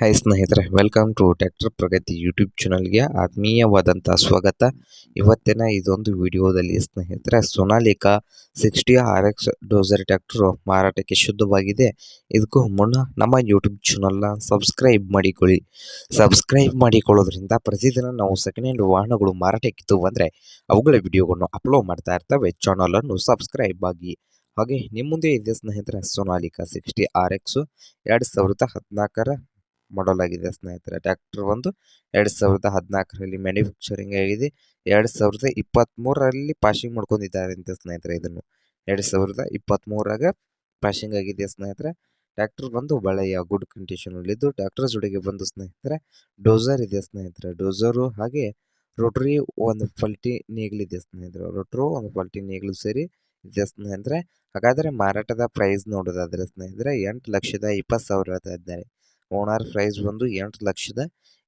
Hi ಸ್ನೇಹಿತರೆ welcome to tractor Pragati YouTube ಚಾನಲ್ಗೆ ಆತ್ಮೀಯವಾದಂಥ ಸ್ವಾಗತ. ಇವತ್ತಿನ ಇದೊಂದು ವಿಡಿಯೋದಲ್ಲಿ ಸ್ನೇಹಿತರೆ Sonalika sixty R X dozer tractor ಮಾರಾಟಕ್ಕೆ ಶುದ್ಧವಾಗಿದೆ. ಇದಕ್ಕೂ ಮುನ್ನ ನಮ್ಮ ಯೂಟ್ಯೂಬ್ ಚಾನಲ್ನ ಸಬ್ಸ್ಕ್ರೈಬ್ ಮಾಡಿಕೊಳ್ಳಿ. ಸಬ್ಸ್ಕ್ರೈಬ್ ಮಾಡಿಕೊಳ್ಳೋದ್ರಿಂದ ಪ್ರತಿದಿನ ನಾವು ಸೆಕೆಂಡ್ ಹ್ಯಾಂಡ್ ವಾಹನಗಳು ಮಾರಾಟಕ್ಕಿತ್ತು ಅಂದರೆ ಅವುಗಳ ವಿಡಿಯೋಗಳನ್ನು ಅಪ್ಲೋಡ್ ಮಾಡ್ತಾ ಇರ್ತವೆ. ಚಾನಲನ್ನು ಸಬ್ಸ್ಕ್ರೈಬ್ ಆಗಿ. ಹಾಗೆ ನಿಮ್ಮ ಮುಂದೆ ಇದೆ ಸ್ನೇಹಿತರೆ ಸೊನಾಲಿಕಾ ಸಿಕ್ಸ್ಟಿ ಆರ್ ಎಕ್ಸು ಎರಡು ಸಾವಿರದ ಹದಿನಾಲ್ಕರ ಮಾಡಲ್ ಆಗಿದೆ ಸ್ನೇಹಿತರೆ. ಟ್ರ್ಯಾಕ್ಟರ್ ಒಂದು ಎರಡು ಸಾವಿರದ ಹದಿನಾಲ್ಕರಲ್ಲಿ ಮ್ಯಾನುಫ್ಯಾಕ್ಚರಿಂಗ್ ಆಗಿದೆ. ಎರಡು ಸಾವಿರದ ಇಪ್ಪತ್ತ್ಮೂರರಲ್ಲಿ ಪಾಸಿಂಗ್ ಮಾಡ್ಕೊಂಡಿದ್ದಾರೆ ಅಂತ ಸ್ನೇಹಿತರೆ ಇದನ್ನು. ಎರಡು ಸಾವಿರದ ಇಪ್ಪತ್ತ್ಮೂರಾಗ ಪಾಸಿಂಗ್ ಆಗಿದೆ ಸ್ನೇಹಿತರೆ. ಟ್ರ್ಯಾಕ್ಟರ್ ಬಂದು ಒಳ್ಳೆಯ ಗುಡ್ ಕಂಡೀಷನಲ್ಲಿದ್ದು ಟ್ರ್ಯಾಕ್ಟರ್ ಜೊತೆಗೆ ಬಂದು ಸ್ನೇಹಿತರೆ ಡೋಸರ್ ಇದೆ ಸ್ನೇಹಿತರೆ. ಡೋಸರು ಹಾಗೆ ರೋಟ್ರಿ ಒಂದು ಪಲ್ಟಿ ನೇಗಿಲಿದೆ ಸ್ನೇಹಿತರೆ. ರೋಟ್ರು ಒಂದು ಪಲ್ಟಿ ನೇಗಿಲು ಸೇರಿ ಇದೆ ಸ್ನೇಹಿತರೆ. ಹಾಗಾದರೆ ಮಾರಾಟದ ಪ್ರೈಸ್ ನೋಡೋದಾದರೆ ಸ್ನೇಹಿತರೆ ಎಂಟು ಲಕ್ಷದ ಇಪ್ಪತ್ತು ಸಾವಿರ ಇದ್ದಾರೆ. ಓನರ್ ಪ್ರೈಸ್ ಬಂದು ಎಂಟು ಲಕ್ಷದ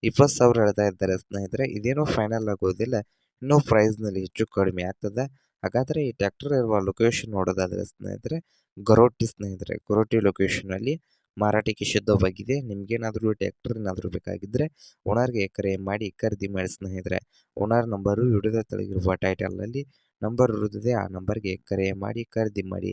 ಇಪ್ಪತ್ತು ಸಾವಿರ ಹೇಳ್ತಾ ಇದ್ದಾರೆ ಸ್ನೇಹಿತರೆ. ಇದೇನೂ ಫೈನಲ್ ಆಗೋದಿಲ್ಲ ಇನ್ನೂ ಪ್ರೈಸ್ನಲ್ಲಿ ಹೆಚ್ಚು ಕಡಿಮೆ ಆಗ್ತದೆ. ಹಾಗಾದರೆ ಈ ಟ್ಯಾಕ್ಟರ್ ಇರುವ ಲೊಕೇಶನ್ ನೋಡೋದಾದರೆ ಸ್ನೇಹಿತರೆ ಗರೋಟಿ ಸ್ನೇಹಿತರೆ. ಗರೋಟಿ ಲೊಕೇಶನಲ್ಲಿ ಮಾರಾಟಕ್ಕೆ ಶುದ್ಧವಾಗಿದೆ. ನಿಮಗೇನಾದರೂ ಟ್ಯಾಕ್ಟರ್ ಏನಾದರೂ ಬೇಕಾಗಿದ್ದರೆ ಓನರ್ಗೆ ಕರೆ ಮಾಡಿ ಖರೀದಿ ಮಾಡಿ ಸ್ನೇಹಿತರೆ. ಓನರ್ ನಂಬರು ವಿಡಿಯೋದ ತೆಳಗಿರುವ ಟೈಟಲ್ನಲ್ಲಿ ನಂಬರ್ ಇರುತ್ತದೆ. ಆ ನಂಬರ್ಗೆ ಕರೆ ಮಾಡಿ ಖರೀದಿ ಮಾಡಿ